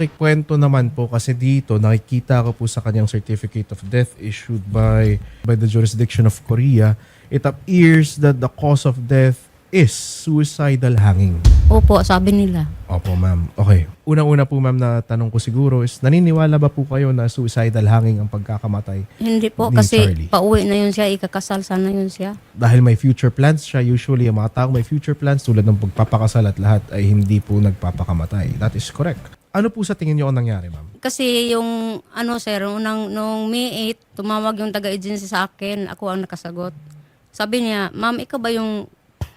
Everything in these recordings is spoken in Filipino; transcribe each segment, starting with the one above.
pakikwento naman po kasi dito nakikita ko po sa kanyang certificate of death issued by by the jurisdiction of Korea. It appears that the cause of death is suicidal hanging. Opo, sabi nila. Opo, ma'am. Okay. Unang-una po, ma'am, na tanong ko siguro is, naniniwala ba po kayo na suicidal hanging ang pagkakamatay? Hindi po Ni kasi Charlie. pauwi na yun siya, ikakasal sana yun siya. Dahil may future plans siya, usually ang mga taong may future plans tulad ng pagpapakasal at lahat ay hindi po nagpapakamatay. That is correct. Ano po sa tingin niyo ang nangyari, ma'am? Kasi yung ano sir, unang, nung May 8, tumawag yung taga-agency sa akin, ako ang nakasagot. Sabi niya, ma'am, ikaw ba yung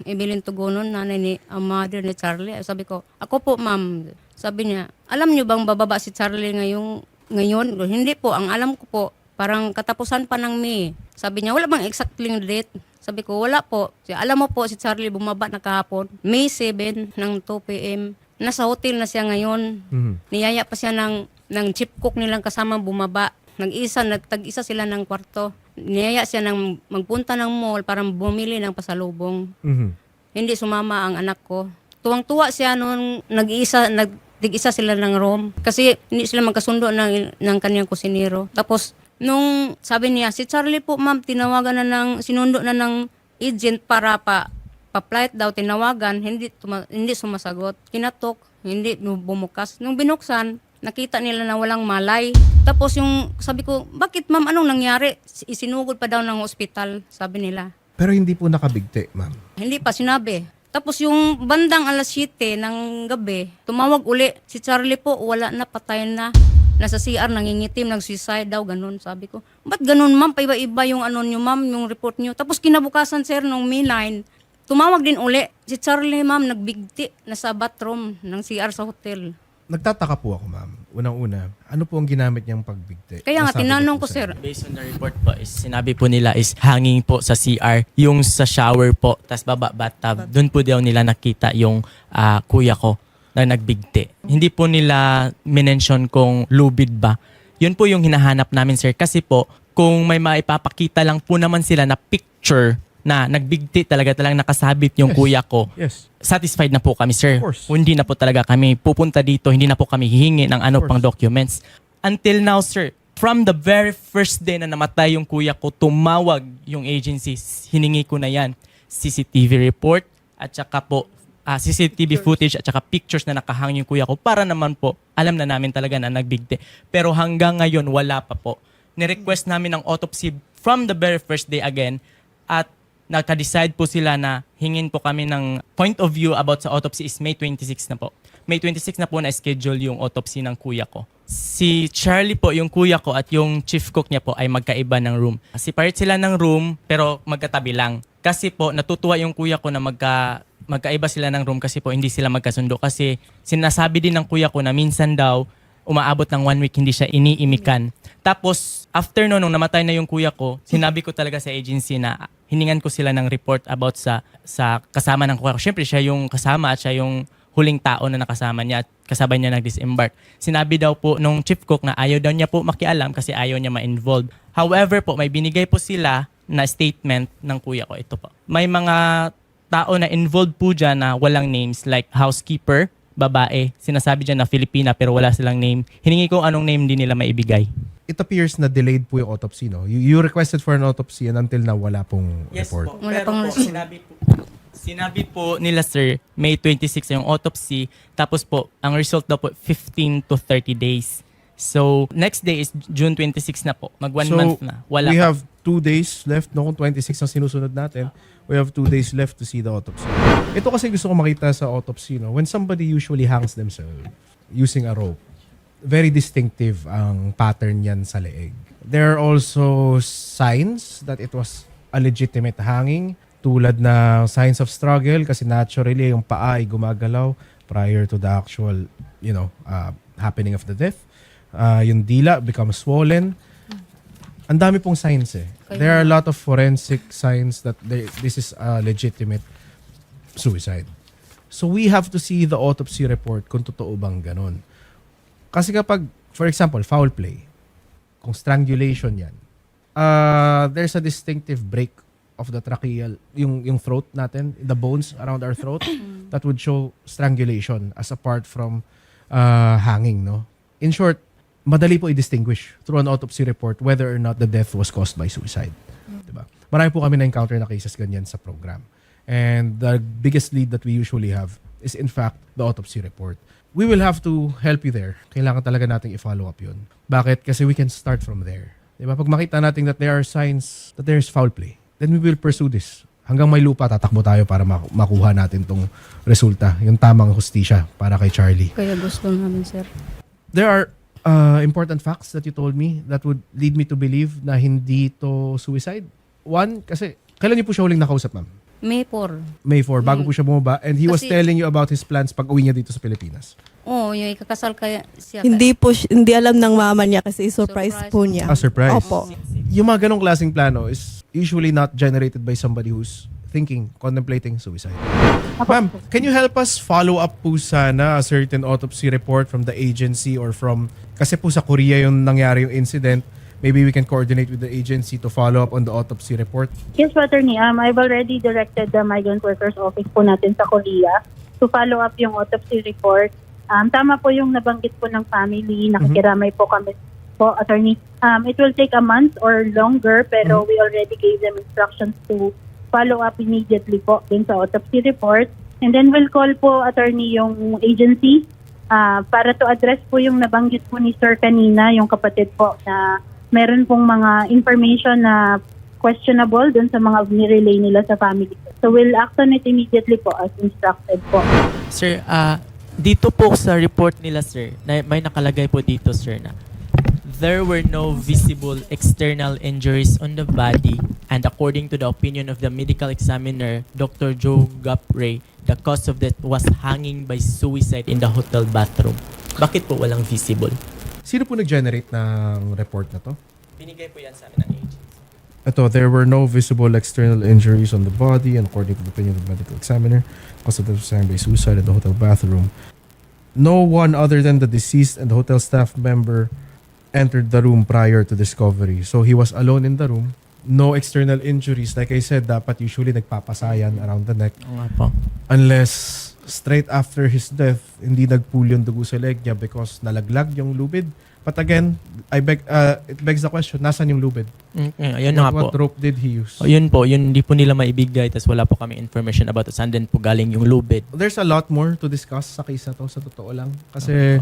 Evelyn Tugonon, nanay ni, ang mother ni Charlie? Sabi ko, ako po ma'am. Sabi niya, alam niyo bang bababa si Charlie ngayong, ngayon? Hindi po, ang alam ko po, parang katapusan pa ng May. Sabi niya, wala bang exactly date? Sabi ko, wala po. Alam mo po, si Charlie bumaba na kahapon. May 7 ng 2 p.m. Nasa hotel na siya ngayon. Mhm. Niyaya pa siya ng, ng chip cook nilang kasama bumaba. Nag-isa, nagtag-isa sila ng kwarto. Niyaya siya ng magpunta ng mall para bumili ng pasalubong. Mhm. Hindi sumama ang anak ko. Tuwang-tuwa siya nung nag-iisa, nag-isa sila ng room. Kasi hindi sila magkasundo ng, ng kanyang kusinero. Tapos, nung sabi niya, si Charlie po ma'am, tinawagan na ng, sinundo na ng agent para pa, pa-flight daw, tinawagan, hindi, tuma, hindi sumasagot. Kinatok, hindi bumukas. Nung binuksan, nakita nila na walang malay. Tapos yung, sabi ko, bakit ma'am, anong nangyari? Isinugod pa daw ng ospital, sabi nila. Pero hindi po nakabigti, ma'am. Hindi pa sinabi. Tapos yung bandang alas 7 ng gabi, tumawag uli. Si Charlie po, wala na, patay na. Nasa CR, nangingitim, nag-suicide daw, ganun. Sabi ko, ba't ganun ma'am? Paiba-iba yung ano nyo ma'am, yung report nyo. Tapos kinabukasan sir, nung May 9, tumawag din uli. Si Charlie ma'am, nagbigti, nasa bathroom ng CR sa hotel. Nagtataka po ako, ma'am. Unang-una, ano po ang ginamit niyang pagbigti? Kaya nga, Nasabi tinanong po ko sa sir, inyo. Based on the report po, is sinabi po nila is hanging po sa CR, yung sa shower po, tas baba bathtub. Doon po daw nila nakita yung ah, kuya ko na nagbigti. Hindi po nila minention kung lubid ba. Yun po yung hinahanap namin sir kasi po kung may maipapakita lang po naman sila na picture na nagbigti talaga talagang nakasabit yung Yes. kuya ko Yes. satisfied na po kami, sir. Hindi na po talaga kami pupunta dito, hindi na po kami hihingi ng ano pang documents. Until now, sir, from the very first day na namatay yung kuya ko, tumawag yung agency, hiningi ko na yan. CCTV report at saka po ah, CCTV footage at saka pictures na nakahang yung kuya ko para naman po alam na namin talaga na nagbigti. Pero hanggang ngayon wala pa po. Ni-request namin ng autopsy from the very first day again at naka-decide po sila na hingin po kami ng point of view about sa autopsy is May 26 na po. May 26 na po na schedule yung autopsy ng kuya ko. Si Charlie po, yung kuya ko at yung chief cook niya po ay magkaiba ng room. Separate sila ng room pero magkatabi lang. Kasi po natutuwa yung kuya ko na magka magkaiba sila ng room kasi po hindi sila magkasundo kasi sinasabi din ng kuya ko na minsan daw umaabot ng one week hindi siya iniimikan. Tapos after no, nung namatay na yung kuya ko, sinabi ko talaga sa agency na hiningan ko sila ng report about sa sa kasama ng kuya ko. Siyempre siya yung kasama at siya yung huling tao na nakasama niya at kasabay niya nag-disembark. Sinabi daw po nung chief cook na ayaw daw niya po makialam kasi ayaw niya ma-involve. However po, may binigay po sila na statement ng kuya ko. Ito po. May mga tao na involved po dyan na walang names like housekeeper, babae. Sinasabi dyan na Filipina pero wala silang name. Hiningi ko anong name din nila maibigay. It appears na delayed po yung autopsy, no? You, you requested for an autopsy and until now, wala pong report. Wala Pero pang po, result. sinabi po, sinabi po nila sir, May 26 yung autopsy. Tapos po, ang result daw po 15 to 30 days. So, next day is June 26 na po. Mag one So, month na. Wala we pa. have two days left, no? Kung 26 ang sinusunod natin, we have two days left to see the autopsy. Ito kasi gusto ko makita sa autopsy, no? When somebody usually hangs themselves using a rope, very distinctive ang pattern yan sa leeg. There are also signs that it was a legitimate hanging, tulad na signs of struggle kasi naturally yung paa ay gumagalaw prior to the actual, you know, uh, happening of the death. Uh, yung dila becomes swollen. Ang dami pong signs eh. There are a lot of forensic signs that they, this is a legitimate suicide. So we have to see the autopsy report kung totoo bang ganon. Kasi kapag, for example, foul play, kung strangulation yan, uh, there's a distinctive break of the tracheal, yung, yung throat natin, the bones around our throat, that would show strangulation as apart from uh, hanging, no? In short, madali po i-distinguish through an autopsy report whether or not the death was caused by suicide. Diba? Marami po kami na-encounter na cases ganyan sa program. And the biggest lead that we usually have is in fact the autopsy report. We will have to help you there. Kailangan talaga nating i-follow up yun. Bakit? Kasi we can start from there. Diba? Pag makita natin that there are signs that there is foul play, then we will pursue this. Hanggang may lupa, tatakbo tayo para maku- makuha natin tong resulta, yung tamang hustisya para kay Charlie Kaya gusto namin, sir. there are uh, important facts that you told me that would lead me to believe na hindi to suicide. One, kasi kailan niyo po siya huling nakausap, ma'am? May 4. May 4, bago po siya bumaba. And he was Kasi- telling you about his plans pag uwi niya dito sa Pilipinas. Oo, yung ikakasal kaya siya. Hindi po, si- hindi alam ng mama niya kasi surprise, Surprise. po niya. A surprise. Opo. Yung mga ganong klaseng plano is usually not generated by somebody who's thinking, contemplating suicide. Ma'am, can you help us follow up po sana a certain autopsy report from the agency or from, kasi po sa Korea yung nangyari yung incident, maybe we can coordinate with the agency to follow up on the autopsy report. Yes, po, Attorney. Um, I've already directed the Migrant Workers Office po natin sa Korea to follow up yung autopsy report. Um, tama po yung nabanggit po ng family. Nakikiramay po kami po, Attorney. Um, it will take a month or longer pero we already gave them instructions to follow up immediately po dun sa autopsy report. And then we'll call po, Attorney, yung agency ah, para to address po yung nabanggit po ni Sir kanina, yung kapatid po na meron pong mga information na questionable dun sa mga nirelay nila sa family. So we'll act on it immediately po as instructed po. Sir, ah dito po sa report nila, sir, na may nakalagay po dito, sir, na there were no visible external injuries on the body and according to the opinion of the medical examiner, Dr. Joe Gapray, the cause of death was hanging by suicide in the hotel bathroom. Bakit po walang visible? Sino po nag-generate ng report na to? Binigay po yan sa amin ng agency. Ito, there were no visible external injuries on the body and according to the opinion of the medical examiner, cause of death was by suicide in the hotel bathroom. No one other than the deceased and the hotel staff member entered the room prior to discovery. So he was alone in the room. No external injuries. Like I said, dapat usually nagpapasayan around the neck. Oo nga po. Unless straight after his death, hindi nagpool yung dugo sa leg niya because nalaglag yung lubid. But again, I beg, uh, it begs the question, nasan yung lubid? Mm, mm, Ayun na nga po. What rope did he use? O, yun po, yun hindi po nila maibigay tapos wala po kami information about saan din po galing yung lubid. There's a lot more to discuss sa case na to, sa totoo lang. Kasi,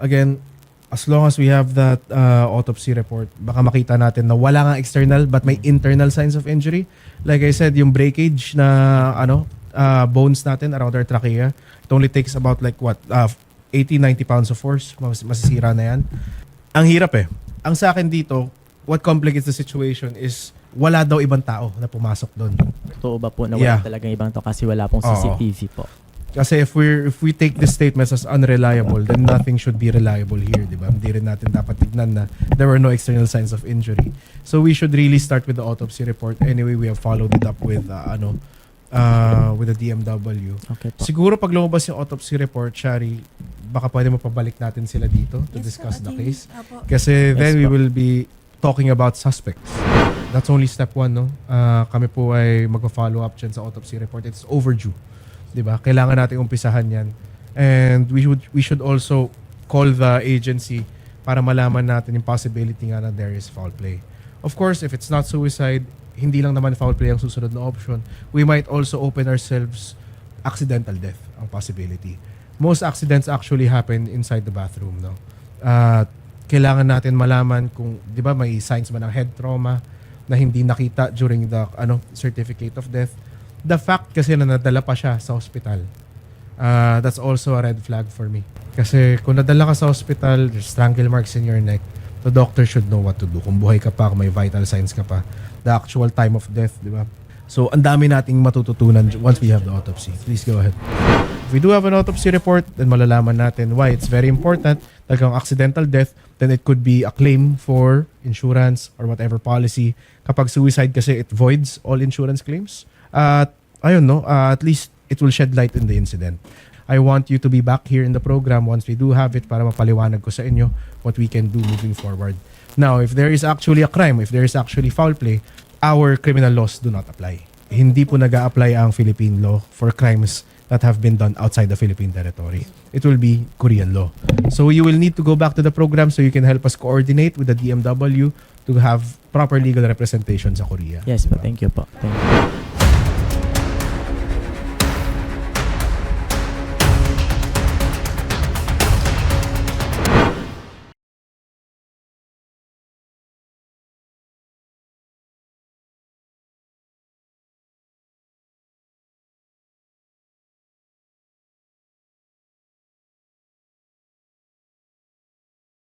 again, as long as we have that uh, autopsy report, baka makita natin na wala nga external but may internal signs of injury. Like I said, yung breakage na ano uh, bones natin around our trachea, it only takes about like what, uh, 80-90 pounds of force. Mas masisira na yan. Ang hirap eh. Ang sa akin dito, what complicates the situation is wala daw ibang tao na pumasok doon. Totoo ba po na wala Yeah. talagang ibang to kasi wala pong Oo. CCTV po. Kasi if we if we take the statements as unreliable, then nothing should be reliable here, di ba? Hindi rin natin dapat tignan na there were no external signs of injury. So we should really start with the autopsy report. Anyway, we have followed it up with uh, ano uh, with the DMW. Okay po. Siguro pag lumabas yung autopsy report, Shari, baka pwede mapabalik natin sila dito to discuss the case. Kasi then Yes we po. will be talking about suspects. That's only step one, no? Ah, kami po ay magpa-follow up dyan sa autopsy report. It's overdue. 'Di ba? Kailangan nating umpisahan yan. And we should, we should also call the agency para malaman natin yung possibility nga na there is foul play. Of course, if it's not suicide, hindi lang naman foul play ang susunod na option. We might also open ourselves accidental death ang possibility. Most accidents actually happen inside the bathroom, no? At kailangan natin malaman kung, 'di ba, may signs ba ng head trauma na hindi nakita during the ano certificate of death. The fact kasi na nadala pa siya sa hospital. Uh, that's also a red flag for me. Kasi kung nadala ka sa hospital, there's strangle marks in your neck, the doctor should know what to do. Kung buhay ka pa, kung may vital signs ka pa, the actual time of death, di ba? So, ang dami nating matututunan once we have the autopsy. Please go ahead. If we do have an autopsy report, then malalaman natin why it's very important. Talagang accidental death, then it could be a claim for insurance or whatever policy. Kapag suicide kasi, it voids all insurance claims. At, ayun no, uh, at least it will shed light in the incident. I want you to be back here in the program once we do have it para mapaliwanag ko sa inyo what we can do moving forward. Now, if there is actually a crime, if there is actually foul play, our criminal laws do not apply. Hindi po nag apply ang Philippine law for crimes that have been done outside the Philippine territory. It will be Korean law. So you will need to go back to the program so you can help us coordinate with the DMW to have proper legal representation sa Korea. Yes po, thank you po. Thank you.